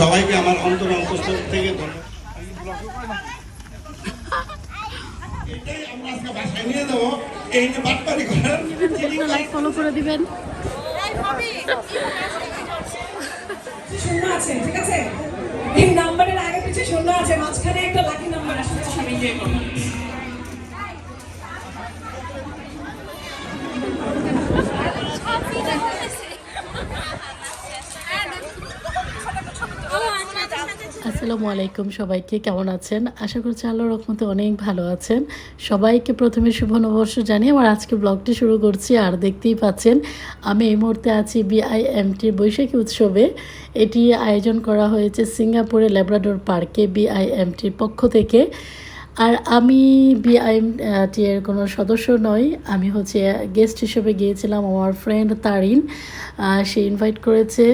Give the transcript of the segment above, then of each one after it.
সবাইকে আমার অন্তর অন্তঃস্থল থেকে লাইক ফলো করে দিবেন শূন্য আছে ঠিক আছে নাম্বারের আগে শূন্য আছে মাঝখানে একটা লাকি নাম্বার আসছে সব এনজয় করো আসসালামু আলাইকুম সবাইকে, কেমন আছেন? আশা করছি আল্লাহর রহমতে অনেক ভালো আছেন। সবাইকে প্রথমে শুভ নববর্ষ জানিয়ে আমার আজকে ব্লগটি শুরু করছি। আর দেখতেই পাচ্ছেন, আমি এই মুহূর্তে আছি বিআইএমটির বৈশাখী উৎসবে। এটি আয়োজন করা হয়েছে সিঙ্গাপুরে ল্যাব্রাডোর পার্কে বিআইএমটির পক্ষ থেকে। আর আমি বিআইএমটি এর কোনো সদস্য নই, আমি হচ্ছে গেস্ট হিসেবে গিয়েছিলাম আমার ফ্রেন্ড তারিন। সে ইনভাইট করেছে।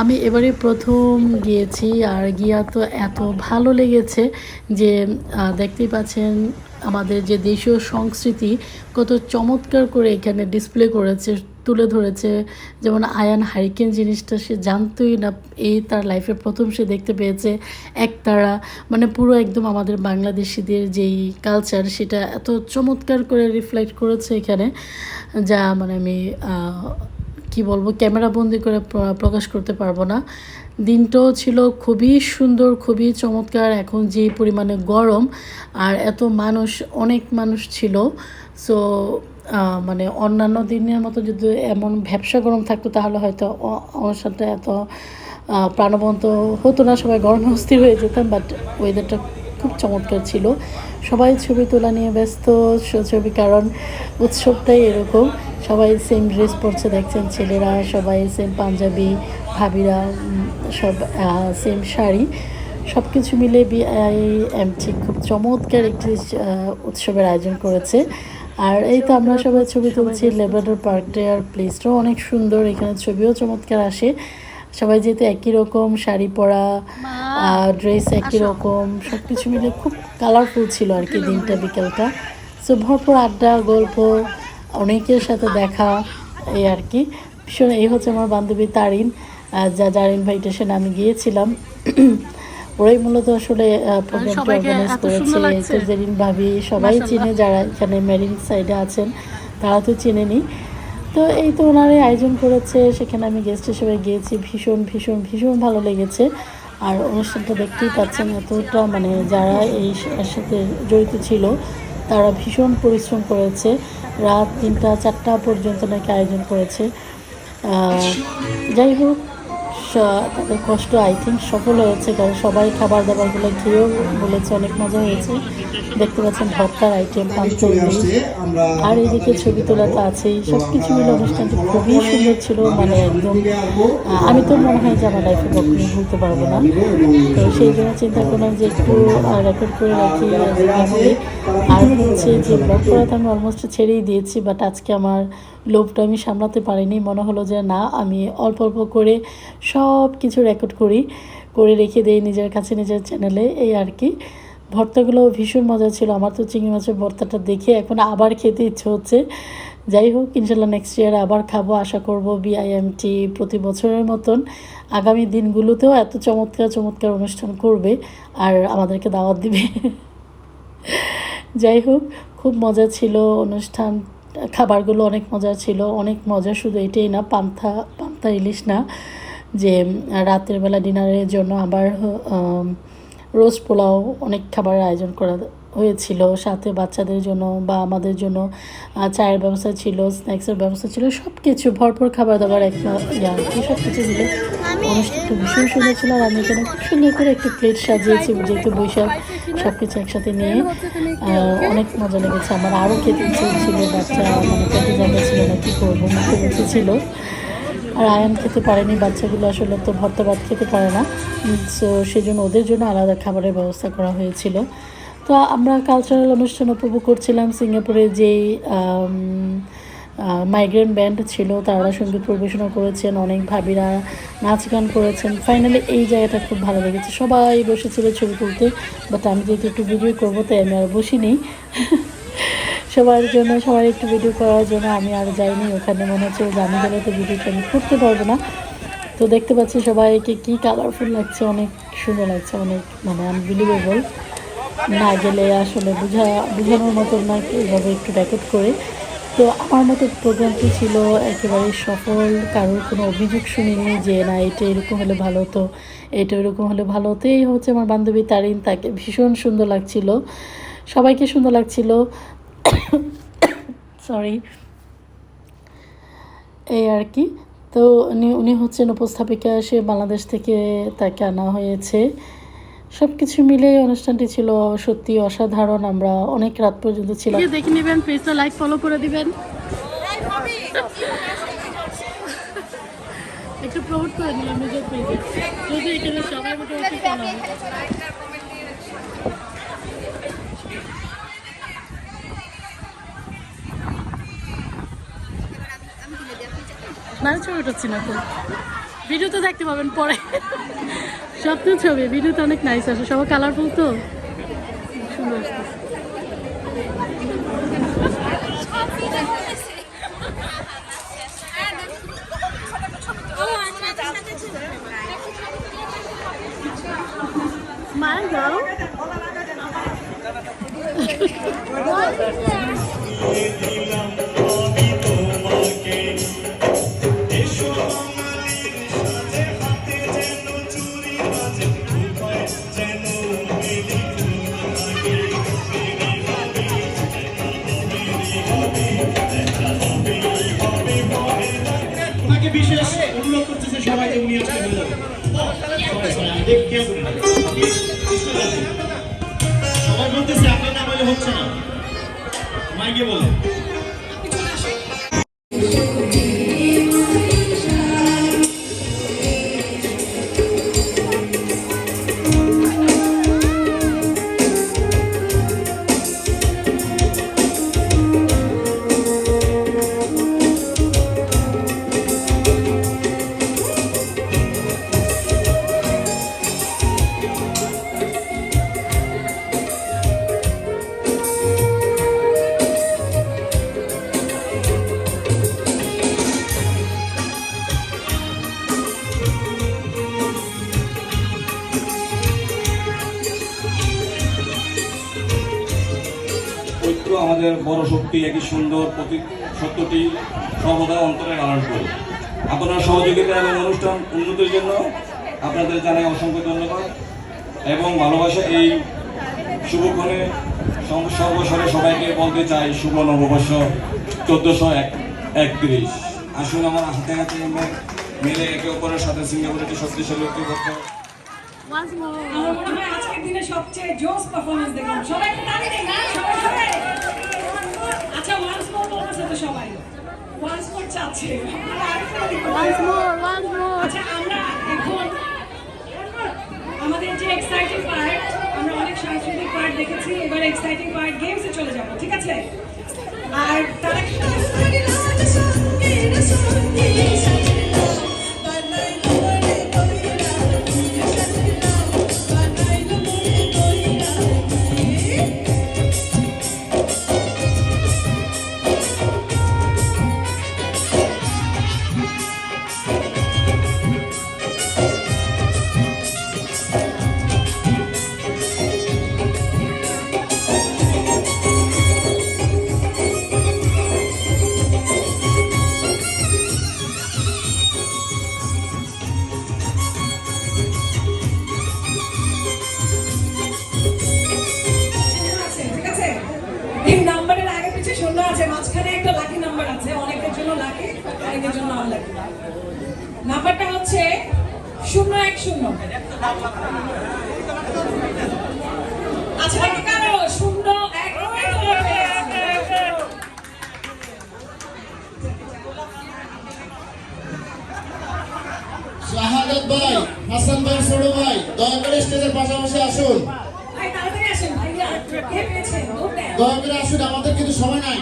আমি এবারে প্রথম গিয়েছি আর গিয়া তো এত ভালো লেগেছে যে দেখতেই পাচ্ছেন আমাদের যে দেশীয় সংস্কৃতি কত চমৎকার করে এখানে ডিসপ্লে করেছে, তুলে ধরেছে। যেমন আয়ান হারিকেন জিনিসটা সে জানতোই না এই তার লাইফে প্রথম সে দেখতে পেয়েছে একতারা মানে পুরো একদম আমাদের বাংলাদেশিদের যেই কালচার সেটা এত চমৎকার করে রিফ্লেক্ট করেছে এখানে, যা মানে আমি কি বলব, ক্যামেরা বন্দি করে প্রকাশ করতে পারব না। দিনটাও ছিল খুবই সুন্দর, খুবই চমৎকার, এখন যে পরিমাণে গরম আর এত মানুষ, অনেক মানুষ ছিল। সো মানে অন্যান্য দিনের মতো যদি এমন ভ্যাবসা গরম থাকতো, তাহলে হয়তো অনুষ্ঠানটা এত প্রাণবন্ত হতো না, সবাই গরমে অস্থির হয়ে যেতাম বাট ওয়েদারটা খুব চমৎকার ছিল। সবাই ছবি তোলা নিয়ে ব্যস্ত ছবি, কারণ উৎসবটাই এরকম। সবাই সেম ড্রেস পরছে দেখছেন ছেলেরা সবাই সেম পাঞ্জাবি ভাবিরা সব সেম শাড়ি। সব কিছু মিলে বিআইএমটি খুব চমৎকার একটি উৎসবের আয়োজন করেছে। আর এই তো আমরা সবাই ছবি তুলছি লেবারেটর আর প্লেসটাও অনেক সুন্দর এখানে ছবিও চমৎকার আসে। সবাই যেহেতু একই রকম শাড়ি পরা ড্রেস একই রকম সব কিছু মিলে খুব কালারফুল ছিল আর কি দিনটা বিকেলটা। সো ভরপুর আড্ডা গল্প অনেকের সাথে দেখা এই আর কি। ভীষণ এই হচ্ছে আমার বান্ধবী তারিন যা যার ইনভাইটেশন আমি গিয়েছিলাম। ওরাই মূলত আসলে প্রোগ্রামটা অর্গানাইজ করেছে। জেরিন ভাবি সবাই চিনে যারা এখানে মেরিন সাইডে আছেন তারা তো চেনেনি। তো এই তো ওনারাই আয়োজন করেছে সেখানে আমি গেস্ট হিসেবে গিয়েছি। ভীষণ ভীষণ ভীষণ ভালো লেগেছে। আর অনুষ্ঠানটা দেখতেই পাচ্ছেন এতটা মানে যারা এই সাথে জড়িত ছিল তারা ভীষণ পরিশ্রম করেছে। রাত তিনটা চারটা পর্যন্ত নাকি আয়োজন করেছে। যাই হোক তাদের কষ্ট আই থিঙ্ক সফল হয়েছে কারণ সবাই খাবার দাবারগুলো খেয়েও বলেছে অনেক মজা হয়েছে। দেখতে পাচ্ছেন ভর্তার আইটেম আর এইদিকে ছবি তোলা তো আছেই। সব কিছু মিলে অনুষ্ঠানটি খুবই সুন্দর ছিল মানে একদম আমি তো মনে হয় যে আমার লাইফে কখনোই ভুলতে পারব না। তো সেই জন্য চিন্তা করলাম যে একটু রেকর্ড করে রাখি আর হচ্ছে যে ব্লগ করা তো আমি অলমোস্ট ছেড়েই দিয়েছি বাট আজকে আমার লোভটা আমি সামলাতে পারিনি। মনে হলো যে না আমি অল্প অল্প করে সব কিছু রেকর্ড করি, করে রেখে দিই নিজের কাছে, নিজের চ্যানেলে এই আর কি। ভর্তাগুলো ভীষণ মজা ছিল। আমার তো চিংড়ি মাছের ভর্তাটা দেখে এখন আবার খেতে ইচ্ছে হচ্ছে। যাই হোক, ইনশাল্লাহ নেক্সট ইয়ার আবার খাব, আশা করব বিআইএমটি প্রতি বছরের মতন। আগামী দিনগুলোতেও এত চমৎকার চমৎকার অনুষ্ঠান করবে আর আমাদেরকে দাওয়াত দিবে। যাই হোক, খুব মজা ছিল অনুষ্ঠান। খাবারগুলো অনেক মজা ছিল, অনেক মজা শুধু এটাই না, পান্থা পান্থা ইলিশ না। যে রাতের বেলা ডিনারের জন্য আবার রোজ পোলাও অনেক খাবারের আয়োজন করা হয়েছিল। সাথে বাচ্চাদের জন্য বা আমাদের জন্য চায়ের ব্যবস্থা ছিল, স্ন্যাক্সের ব্যবস্থা ছিল সব কিছু ভরপুর খাবার দাবার একটা সব কিছু ছিল? অনুষ্ঠানটা ভীষণ সুন্দর ছিল আর আমি এখানে খুব সুন্দর করে একটু প্লেট সাজিয়েছি, যেহেতু বৈশাখ সব কিছু একসাথে নিয়ে অনেক মজা লেগেছে। আমার আরও খেতে ইচ্ছে ছিল বাচ্চা মানে পেটে জায়গা ছিল না, কী করব, মুখে ছিল। আর আয়ান খেতে পারেনি, বাচ্চাগুলো আসলে তো ভর্তা ভাত খেতে পারে না। সো সেই জন্য ওদের জন্য আলাদা খাবারের ব্যবস্থা করা হয়েছিল। তো আমরা কালচারাল অনুষ্ঠান উপভোগ করছিলাম সিঙ্গাপুরে যেই মাইগ্রেন ব্যান্ড ছিল, তারা সংগীত পরিবেশনা করেছেন, অনেক ভাবিরা নাচ গান করেছেন। ফাইনালি এই জায়গাটা খুব ভালো লেগেছে। সবাই বসেছিল ছবি তুলতে বাট আমি যেহেতু একটু ভিডিও করব, তাই আমি আর বসিনি। সবার জন্য, সবার একটু ভিডিও করার জন্য আমি আর যাইনি। ওখানে মনে হচ্ছে জানি গেলে তো ভিডিওটা আমি করতে পারব না। তো দেখতে পাচ্ছি সবাইকে কি কালারফুল লাগছে, অনেক সুন্দর লাগছে, অনেক মানে আনবিলিভেবল না গেলে আসলে বোঝা, বোঝানোর মতো না এইভাবে একটু ডেকোরেট করে। তো আমার মতো প্রোগ্রামটি ছিল একেবারে সফল, কারোর কোনো অভিযোগ শুনিনি যে না, এটা এরকম হলে ভালো হতো, এটা এরকম হলে ভালো হতো। এই হচ্ছে আমার বান্ধবী তারিন, তাকে ভীষণ সুন্দর লাগছিল। সবাইকে সুন্দর লাগছিল। সরি এই আর কি। তো উনি উনি হচ্ছেন উপস্থাপিকা সে বাংলাদেশ থেকে তাকে আনা হয়েছে। সব কিছু মিলে অনুষ্ঠানটি ছিল সত্যি অসাধারণ। আমরা অনেক রাত পর্যন্ত ছিলাম। দেখে নেবেন পেজটা লাইক ফলো করে দিবেন। একটু প্রমোট করে দিলাম নিজের পেজে যদি এখানে সবাই মোটামুটি follow হয়। না ছবি উঠাচ্ছি না তো দেখতে পাবেন পরে। সব তো ছবি, ভিডিওতে অনেক নাইস আছে সবাই কালারফুল তো? সুন্দর আসতেছে। হচ্ছে না। মাইকে বলে। আমাদের বড় শক্তি একই সুন্দর, প্রতি সত্যটি সর্বদা অন্তরে লালন করি আপনার সহযোগিতা এবং অনুষ্ঠান উন্নতির জন্য আপনাদের জানাই অসংখ্য ধন্যবাদ এবং ভালোবাসা এই শুভক্ষণে সর্বস্বরে সবাইকে বলতে চাই শুভ নববর্ষ চোদ্দশো এক একত্রিশ আসুন আমার হাতে হাতে মে- মিলে একে অপরের সাথে সিঙ্গাপুরের একটি শক্তিশালী ঐক্যবদ্ধ. আমার আজকের দিনে সবচেয়ে জোস পারফরমেন্স দেখলাম সবাই সবাই আচ্ছা ওয়ান্স মোর বলতেছে তো সবাই ওয়ান্স মোর চাচ্ছে আপনারা আরেকটু তালি করুন। Once more, once more. আচ্ছা আমরা এখন আমাদের যে এক্সাইটিং পার্ট আমরা অনেক সাংস্কৃতিক পার্ট দেখেছি এবার এক্সাইটিং পার্ট গেমসে চলে যাব ঠিক আছে আর তারা শাহাদাত ভাই হাসান ভাই ছোট ভাই দয়া করে স্টেজের পাশাপাশি আসুন। কে। দয়া করে আসুন আমাদের কিন্তু সময় নাই।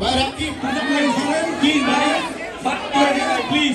ভাই রাখি প্লিজ ভাই প্লিজ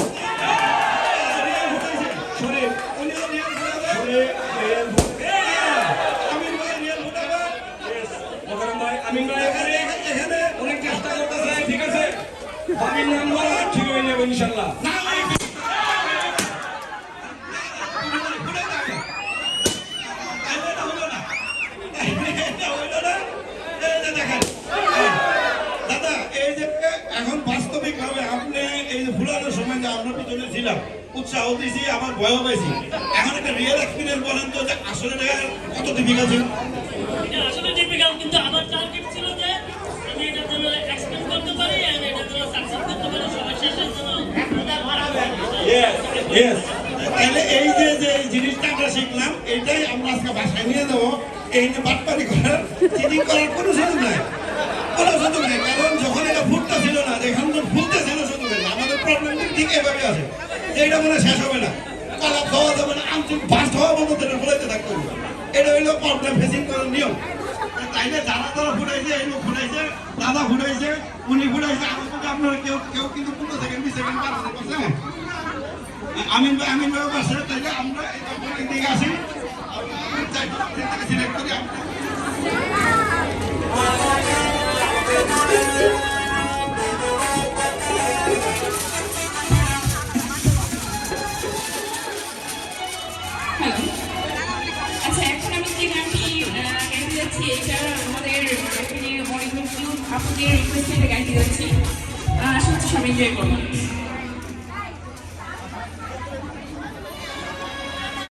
ফুলানোর সময় যে আমরা পিছনে ছিলাম উৎসাহ দিয়েছি আবার ভয় পাইছি এখন একটা রিয়েল এক্সপিরিয়েন্স বলেন তো যে আসলে কত ডিফিকাল্ট ছিল আমার টার্গেট ছিল যে আমি এটার জন্য এক্সপেক্ট করতে পারি আমি এটার জন্য সাকসেস করতে পারি সবার শেষের জন্য ইয়েস ইয়েস তাহলে এই যে যে জিনিসটা আমরা শিখলাম, এইটাই আমরা আজকে বাসায় নিয়ে যাব। এই যে বাটপারি করার চিটিং করার কোনো সুযোগ নাই। কোনো সুযোগ নেই, কারণ যখন এটা ফুটটা ছিল না যেখান তো ফুলতে ছিল সুযোগ আমাদের প্রবলেম ঠিক এভাবে আছে। এটা মনে শেষ হবে না। কলা খাওয়া যাবে না আনছি ফার্স্ট হওয়া পর্যন্ত এটা ফুলাইতে থাকতে হবে। এটা হইল প্রবলেম ফেসিং করার নিয়ম। তাইলে যারা যারা ফুটাইছে এই লোক ফুটাইছে দাদা ফুটাইছে উনি ফুটাইছে মধ্যে আপনারা কেউ কেউ কিন্তু পনেরো সেকেন্ড বিশ সেকেন্ড পার পারছে আমিন ভাই আমিন ভাই পাশে তাইলে আমরা আসি। সিলেক্ট করি যাচ্ছি গাইতে যাচ্ছি সবাই এনজয়